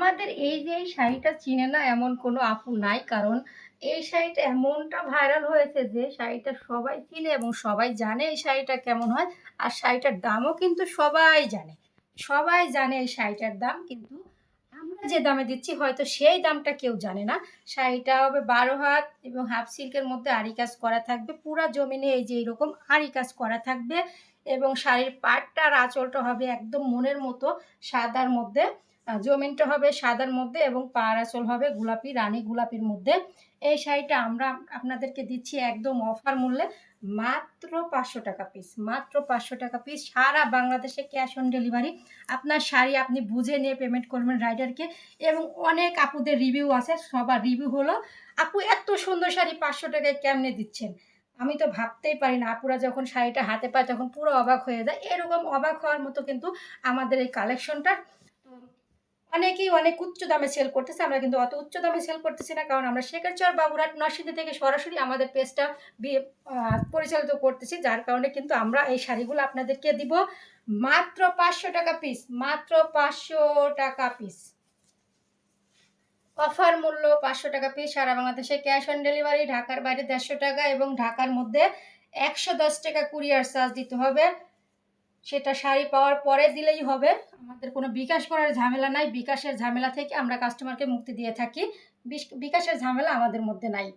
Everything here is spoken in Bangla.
আমাদের এই যে এই শাড়িটা চিনে না এমন কোনো আপু নাই, কারণ এই শাড়িটা এমনটা ভাইরাল হয়েছে যে শাড়িটা সবাই চিনে এবং সবাই জানে এই শাড়িটা কেমন হয়, আর শাড়িটার দামও কিন্তু সবাই জানে। সবাই জানে এই শাড়িটার দাম, কিন্তু আমরা যে দামে দিচ্ছি হয়তো সেই দামটা কেউ জানে না। শাড়িটা হবে বারো হাত এবং হাফ সিল্কের মধ্যে আড়ি কাজ করা থাকবে, পুরা জমিনে এই যে এরকম আড়ি কাজ করা থাকবে। এবং শাড়ির পাটটা আর আঁচলটা হবে একদম মনের মতো, সাদার মধ্যে জমিনটা হবে সাদার মধ্যে এবং পাড় আঁচল হবে গোলাপি, রানী গোলাপির মধ্যে। এই শাড়িটা আমরা আপনাদেরকে দিচ্ছি একদম অফার মূল্যে মাত্র পাঁচশো টাকা পিস মাত্র পাঁচশো টাকা পিস সারা বাংলাদেশে ক্যাশ অন ডেলিভারি আপনার শাড়ি আপনি বুঝে নিয়ে পেমেন্ট করবেন রাইডারকে এবং অনেক আপুদের রিভিউ আছে। সবার রিভিউ হলো, আপু, এত সুন্দর শাড়ি পাঁচশো টাকায় কেমনে দিচ্ছেন? আমি তো ভাবতেই পারি না, আপুরা যখন শাড়িটা হাতে পায় তখন পুরো অবাক হয়ে যায়। এরকম অবাক হওয়ার মতো কিন্তু আমাদের এই কালেকশনটা অনেকেই অনেক উচ্চ দামে সেল করতেছে, আমরা কিন্তু অত উচ্চ দামে সেল করতেছি না, কারণ আমরা শেখারচর বাবুরাট নরসিংদী থেকে সরাসরি আমাদের পেজটা পরিচালিত করতেছি, যার কারণে কিন্তু আমরা এই শাড়িগুলো আপনাদেরকে দিব মাত্র পাঁচশো টাকা পিস মাত্র পাঁচশো টাকা পিস অফার মূল্য পাঁচশো টাকা পিস সারা বাংলাদেশে ক্যাশ অন ডেলিভারি ঢাকার বাইরে দেড়শো টাকা এবং ঢাকার মধ্যে একশো দশ টাকা কুরিয়ার চার্জ দিতে হবে। সেটা শাড়ি পাওয়ার পরে দিলেই হবে। আমাদের কোনো বিকাশ করার ঝামেলা নাই। বিকাশের ঝামেলা থেকে আমরা কাস্টমারকে মুক্তি দিয়ে থাকি। বিকাশের ঝামেলা আমাদের মধ্যে নাই।